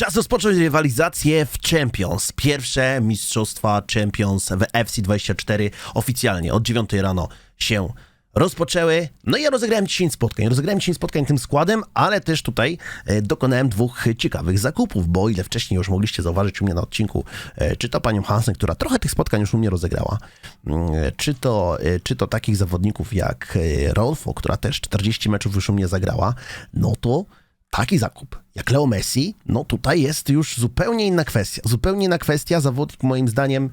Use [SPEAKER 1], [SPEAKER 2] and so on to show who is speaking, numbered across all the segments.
[SPEAKER 1] Czas rozpocząć rywalizację w Champions. Pierwsze mistrzostwa Champions w FC24 oficjalnie od 9 rano się rozpoczęły. No i ja rozegrałem 10 spotkań. Rozegrałem 10 spotkań tym składem, ale też tutaj e, dokonałem dwóch ciekawych zakupów, bo ile wcześniej już mogliście zauważyć u mnie na odcinku, e, czy to panią Hansen, która trochę tych spotkań już u mnie rozegrała, mm, czy to, e, czy to takich zawodników jak Rolfo, która też 40 meczów już u mnie zagrała, no to taki zakup jak Leo Messi, no tutaj jest już zupełnie inna kwestia. Zupełnie inna kwestia, zawodnik moim zdaniem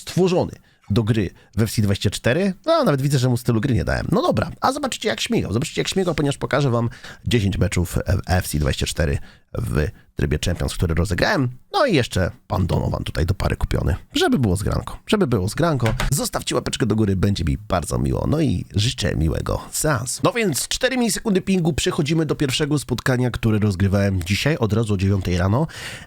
[SPEAKER 1] stworzony do gry w FC24. No, nawet widzę, że mu stylu gry nie dałem. No dobra, a zobaczycie jak śmigał. Zobaczycie jak śmigał, ponieważ pokażę wam 10 meczów w FC24 w trybie Champions, który rozegrałem. No i jeszcze pan Donovan tutaj do pary kupiony, żeby było zgranko. Żeby było zgranko. Zostawcie łapeczkę do góry, będzie mi bardzo miło. No i życzę miłego seansu. No więc 4 milisekundy pingu, przechodzimy do pierwszego spotkania, które rozgrywałem dzisiaj, od razu o 9 rano.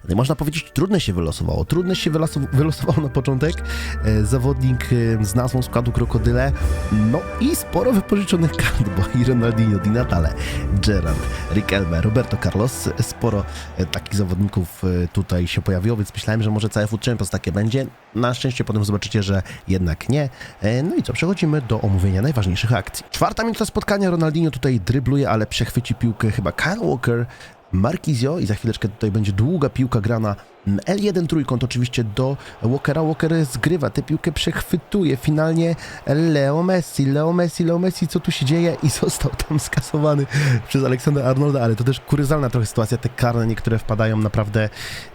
[SPEAKER 1] No Można powiedzieć, trudne się wylosowało. Trudne się wylosow- wylosowało na początek. E, zawodnik e, z nazwą składu Krokodyle. No i sporo wypożyczonych kart, bo i Ronaldinho, Di Natale, Gerrard, Riquelme, Roberto Carlos. Sporo e, takich zawodników e, tutaj się pojawiło, więc myślałem, że może Food Champions takie będzie. Na szczęście potem zobaczycie, że jednak nie. E, No i co, przechodzimy do omówienia najważniejszych akcji. Czwarta minuta spotkania, Ronaldinho tutaj drybluje, ale przechwyci piłkę chyba Kyle Walker, Marquizio i za chwileczkę tutaj będzie długa piłka grana L1 trójkąt oczywiście do Walkera. Walker zgrywa tę piłkę, przechwytuje finalnie Leo Messi. Leo Messi, Leo Messi, co tu się dzieje? I został tam skasowany przez Aleksandra Arnolda, ale to też kuryzalna trochę sytuacja. Te karne niektóre wpadają naprawdę,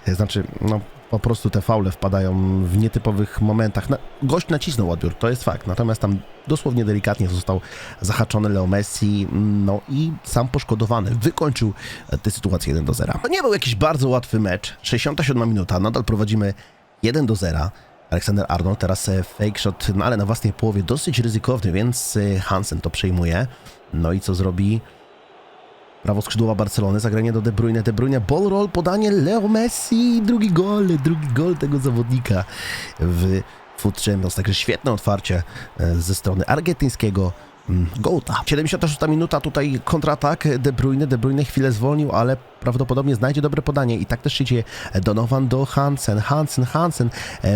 [SPEAKER 1] e, znaczy, no po prostu te faule wpadają w nietypowych momentach. Na, gość nacisnął odbiór, to jest fakt, natomiast tam dosłownie delikatnie został zahaczony Leo Messi, no i sam poszkodowany. Wykończył e, tę sytuację 1 do 0. To nie był jakiś bardzo łatwy mecz. 67 minuta, nadal prowadzimy 1 do 0. Aleksander Arnold, teraz e, fake shot, no ale na własnej połowie dosyć ryzykowny, więc e, Hansen to przejmuje. No i co zrobi? Prawo skrzydłowa Barcelony, zagranie do De Bruyne, De Bruyne, ball roll, podanie Leo Messi, drugi gol, drugi gol tego zawodnika w Foot Champions, także świetne otwarcie e, ze strony argentyńskiego mm, Gołta. 76 minuta, tutaj kontratak De Bruyne, De Bruyne chwilę zwolnił, ale prawdopodobnie znajdzie dobre podanie i tak też się dzieje. Donovan do Hansen, Hansen, Hansen,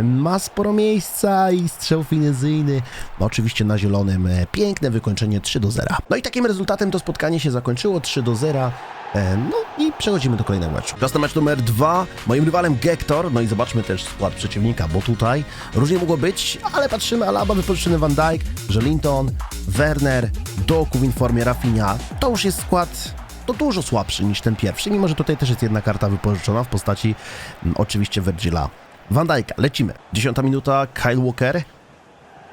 [SPEAKER 1] ma sporo miejsca i strzał finezyjny, oczywiście na zielonym, e, piękne wykończenie 3 do 0. No i takim rezultatem to spotkanie się zakończyło 3 do 0. E, No i przechodzimy do kolejnego meczu. Czas na mecz numer dwa. Moim rywalem Gektor. No i zobaczmy też skład przeciwnika, bo tutaj różnie mogło być, ale patrzymy, Alaba wypożyczony Van Dijk, Jolinton, Werner, Doku w informie Rafinha. To już jest skład to dużo słabszy niż ten pierwszy, mimo że tutaj też jest jedna karta wypożyczona w postaci mm, oczywiście Virgila Van Dijk'a. Lecimy. Dziesiąta minuta, Kyle Walker.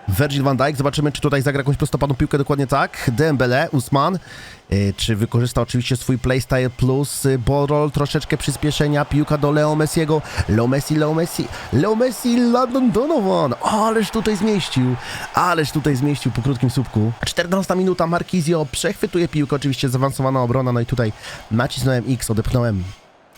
[SPEAKER 1] Virgil van Dijk, zobaczymy, czy tutaj zagra jakąś prostopadłą piłkę, dokładnie tak. Dembele, Usman, y, czy wykorzysta oczywiście swój playstyle plus ball roll, troszeczkę przyspieszenia, piłka do Leo Messiego, Leo Messi, Leo Messi, Leo Messi, London Donovan, ależ tutaj zmieścił, ależ tutaj zmieścił po krótkim słupku. 14 minuta, Marquizio przechwytuje piłkę, oczywiście zaawansowana obrona, no i tutaj nacisnąłem X, odepchnąłem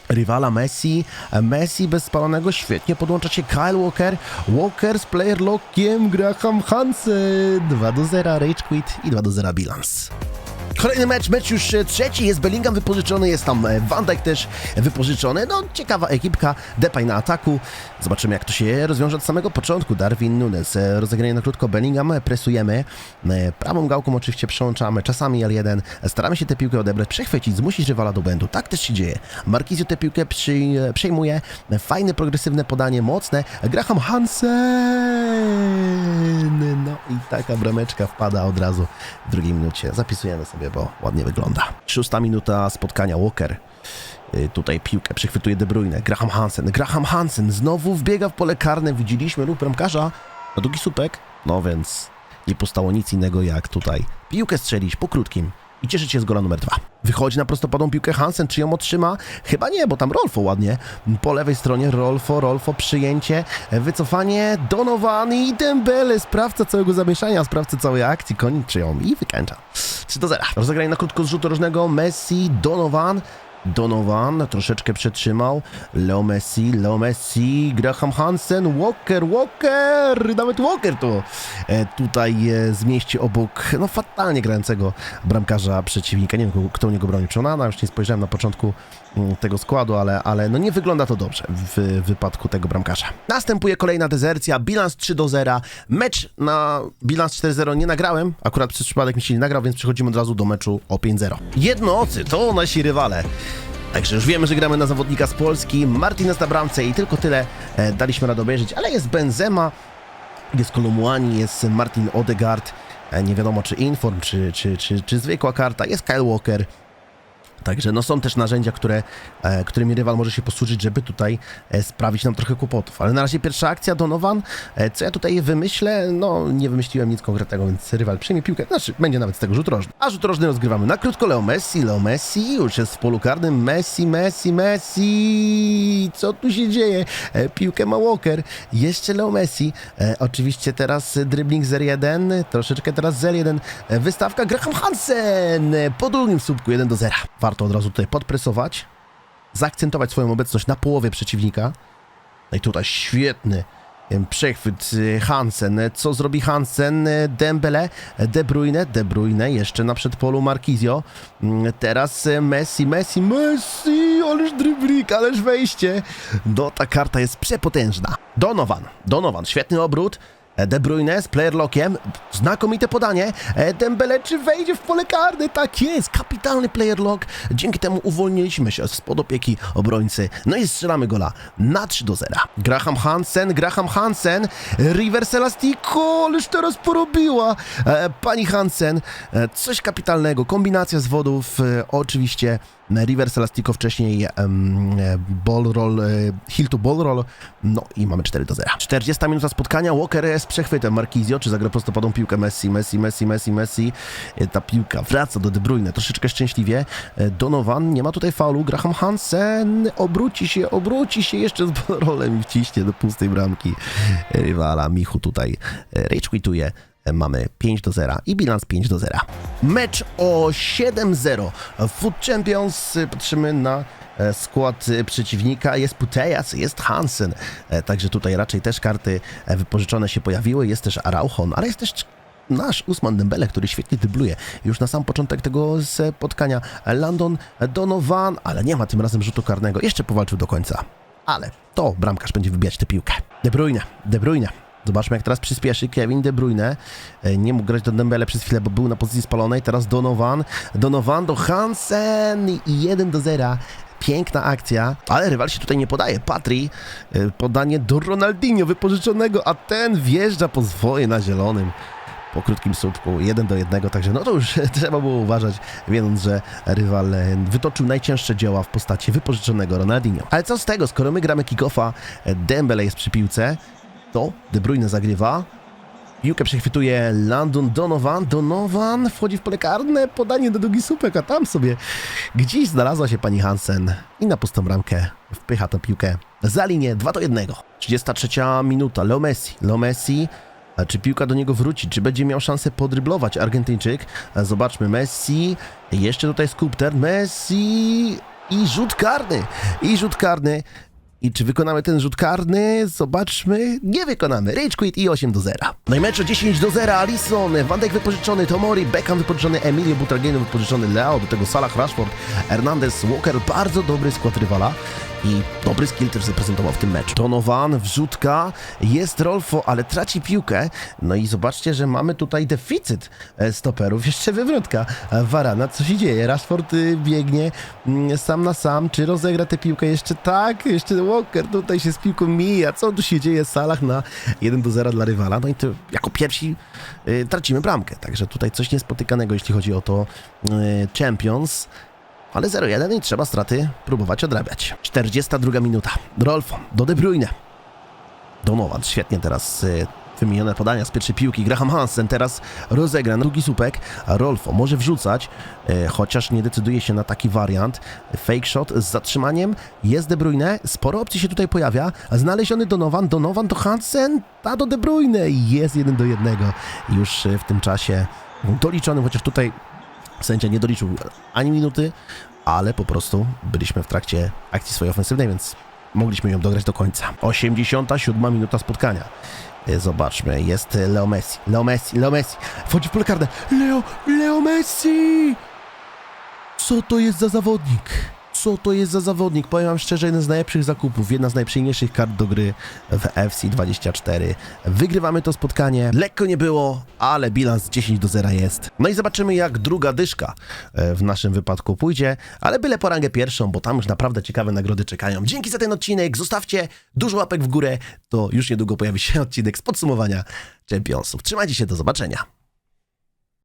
[SPEAKER 1] rywala Messi. Messi bez spalonego świetnie podłącza się Kyle Walker. Walker z player lockiem Graham Hansen. 2 do 0 rage quit i 2 do 0 bilans. Kolejny mecz, mecz już e, trzeci, jest Bellingham wypożyczony, jest tam e, Van Dijk też wypożyczony, no ciekawa ekipka, Depay na ataku, zobaczymy jak to się rozwiąże od samego początku, Darwin Nunes, e, rozegranie na krótko, Bellingham, presujemy, prawą gałką oczywiście przełączamy, czasami L1, e, staramy się tę piłkę odebrać, przechwycić, zmusić rywala do błędu, tak też się dzieje, Marquizio tę piłkę przy, przejmuje, fajne, progresywne podanie, mocne, Graham Hansen, no i taka brameczka wpada od razu w drugiej minucie, zapisujemy sobie, bo ładnie wygląda. Szósta minuta spotkania, Walker. Y, Tutaj piłkę przechwytuje De Bruyne. Graham Hansen. Graham Hansen znowu wbiega w pole karne. Widzieliśmy ruch bramkarza na długi słupek. No więc nie postało nic innego jak tutaj piłkę strzelić po krótkim i cieszyć się z gola numer dwa. Wychodzi na prostopadłą piłkę Hansen. Czy ją otrzyma? Chyba nie, bo tam Rolfo ładnie. Po lewej stronie Rolfo, Rolfo, przyjęcie, wycofanie, Donovan i Dembele, sprawca całego zamieszania, sprawca całej akcji, kończy ją i wykańcza. 3 do 0. Rozegranie na krótko z rzutu rożnego Messi, Donovan. Donovan troszeczkę przetrzymał. Leo Messi, Leo Messi, Graham Hansen, Walker, Walker, nawet Walker to e, tutaj e, zmieści obok, no fatalnie grającego bramkarza przeciwnika. Nie wiem, kto- u niego broni. Czy Onana? Już nie spojrzałem na początku mm, tego składu, ale, ale no nie wygląda to dobrze w wypadku tego bramkarza. Następuje kolejna dezercja, bilans 3 do 0. Mecz na bilans 4-0 nie nagrałem, akurat przez przypadek mi się nie nagrał, więc przechodzimy od razu do meczu o 5-0. Jednocy to nasi rywale. Także już wiemy, że gramy na zawodnika z Polski, Martinez na bramce i tylko tyle e, daliśmy radę obejrzeć, ale jest Benzema, jest Kolumuani, jest Martin Odegaard, e, nie wiadomo czy Inform, czy, czy, czy, czy zwykła karta, jest Kyle Walker, Także no są też narzędzia, które, e, którymi rywal może się posłużyć, żeby tutaj e, sprawić nam trochę kłopotów. Ale na razie pierwsza akcja Donovan. E, co ja tutaj wymyślę? No nie wymyśliłem nic konkretnego, więc rywal przyjmie piłkę. Znaczy będzie nawet z tego rzut rożny. A rzut rożny rozgrywamy na krótko Leo Messi. Leo Messi już jest w polu karnym. Messi, Messi, Messi. Co tu się dzieje? Piłkę ma Walker. Jeszcze Leo Messi. Oczywiście teraz dribbling 0-1. Troszeczkę teraz 0-1. E, wystawka Graham Hansen po drugim słupku 1 do 0. Warto od razu tutaj podpresować, zaakcentować swoją obecność na połowie przeciwnika. No i tutaj świetny przechwyt y, Hansen. Co zrobi Hansen? Dembele, De Bruyne, De Bruyne jeszcze na przedpolu Marquizio. Mm, Teraz e, Messi, Messi, Messi, ależ dryblik, ależ wejście. No ta karta jest przepotężna. Donovan, Donovan, świetny obrót. E, De Bruyne z player lockiem, znakomite podanie. E, Dembele czy wejdzie w pole karne? Tak jest, kapitalny player lock. Dzięki temu uwolniliśmy się spod opieki obrońcy. No i strzelamy gola na 3 do 0. Graham Hansen, Graham Hansen, reverse elastico, ależ teraz porobiła. E, Pani Hansen, coś kapitalnego, kombinacja z wodów, oczywiście reverse elastico wcześniej e, ball roll, e, heel to ball roll, no i mamy 4 do 0. 40 minuta spotkania, Walker z przechwytem. Marquizio, czy zagra prostopadłą piłkę? Messi, Messi, Messi, Messi, Messi, E, ta piłka wraca do De Bruyne, troszeczkę szczęśliwie, Donovan, nie ma tutaj faulu, Graham Hansen obróci się, obróci się jeszcze z ball rollem i wciśnie do pustej bramki rywala, Michu tutaj rage quituje. Mamy 5 do 0 i bilans 5 do 0. Mecz o 7-0. Food Champions. y, Patrzymy na e, skład y, przeciwnika. Jest Putejas, jest Hansen. E, Także tutaj raczej też karty e, wypożyczone się pojawiły. Jest też Arauchon, ale jest też nasz Usman Dembele, który świetnie dybluje. Już na sam początek tego spotkania Landon Donovan, ale nie ma tym razem rzutu karnego. Jeszcze powalczył do końca. Ale to bramkarz będzie wybijać tę piłkę. De Bruyne, De Bruyne. Zobaczmy, jak teraz przyspieszy Kevin De Bruyne. E, Nie mógł grać do Dembele przez chwilę, bo był na pozycji spalonej. Teraz Donovan. Donovan do Hansen i 1 do 0. Piękna akcja, ale rywal się tutaj nie podaje. Patri, e, podanie do Ronaldinho wypożyczonego, a ten wjeżdża po zwoje na zielonym po krótkim słupku, 1 do 1, także no to już trzeba było uważać, wiedząc, że rywal e, wytoczył najcięższe dzieła w postaci wypożyczonego Ronaldinho. Ale co z tego, skoro my gramy kick-offa, Dembele jest przy piłce, to De Bruyne zagrywa, Piłkę przechwytuje Landon Donovan. Donovan wchodzi w pole karne, podanie do długi słupek, a tam sobie gdzieś znalazła się pani Hansen i na pustą bramkę wpycha tę piłkę za linię 2 do 1. 33 minuta. Leo Messi. Leo Messi. Czy piłka do niego wróci? Czy będzie miał szansę podryblować Argentyńczyk? Zobaczmy. Messi. Jeszcze tutaj Skupter. Messi. I rzut karny. I rzut karny. I czy wykonamy ten rzut karny? Zobaczmy. Nie wykonamy. Rage quit i 8 do 0. No i mecz o 10 do 0. Alisson, Van wypożyczony, Tomori, Beckham wypożyczony, Emilio Butragieno wypożyczony, Leo, do tego Salah, Rashford, Hernandez, Walker. Bardzo dobry skład rywala. I dobry skill też zaprezentował w tym meczu. Donovan, wrzutka, jest Rolfo, ale traci piłkę. No i zobaczcie, że mamy tutaj deficyt e, stoperów. Jeszcze wywrotka e, Varana. Co się dzieje? Rashford y, biegnie mm, sam na sam. Czy rozegra tę piłkę jeszcze? Tak, jeszcze Walker tutaj się z piłką mija. Co tu się dzieje? Salah na 1 do 0 dla rywala. No i to jako pierwsi y, tracimy bramkę. Także tutaj coś niespotykanego, jeśli chodzi o to y, Champions. Ale 0-1 i trzeba straty próbować odrabiać. 42 minuta. Rolfo do De Bruyne. Donovan świetnie teraz y, wymienione podania z pierwszej piłki. Graham Hansen teraz rozegra drugi słupek. Rolfo może wrzucać, y, chociaż nie decyduje się na taki wariant. Fake shot z zatrzymaniem. Jest De Bruyne. Sporo opcji się tutaj pojawia. Znaleziony Donovan. Donovan do Hansen. A do De Bruyne. Jest 1 do 1. Już y, w tym czasie doliczonym, chociaż tutaj Sędzia nie doliczył ani minuty, ale po prostu byliśmy w trakcie akcji swojej ofensywnej, więc mogliśmy ją dograć do końca. 87 minuta spotkania. E, Zobaczmy, jest Leo Messi, Leo Messi, Leo Messi, wchodzi w pole karne, Leo, Leo Messi! Co to jest za zawodnik? Co to jest za zawodnik? Powiem wam szczerze, jeden z najlepszych zakupów, jedna z najprzyjemniejszych kart do gry w FC24. Wygrywamy to spotkanie. Lekko nie było, ale bilans 10 do 0 jest. No i zobaczymy, jak druga dyszka e, w naszym wypadku pójdzie, ale byle po rangę pierwszą, bo tam już naprawdę ciekawe nagrody czekają. Dzięki za ten odcinek, zostawcie dużo łapek w górę, to już niedługo pojawi się odcinek z podsumowania Championsów. Trzymajcie się, do zobaczenia.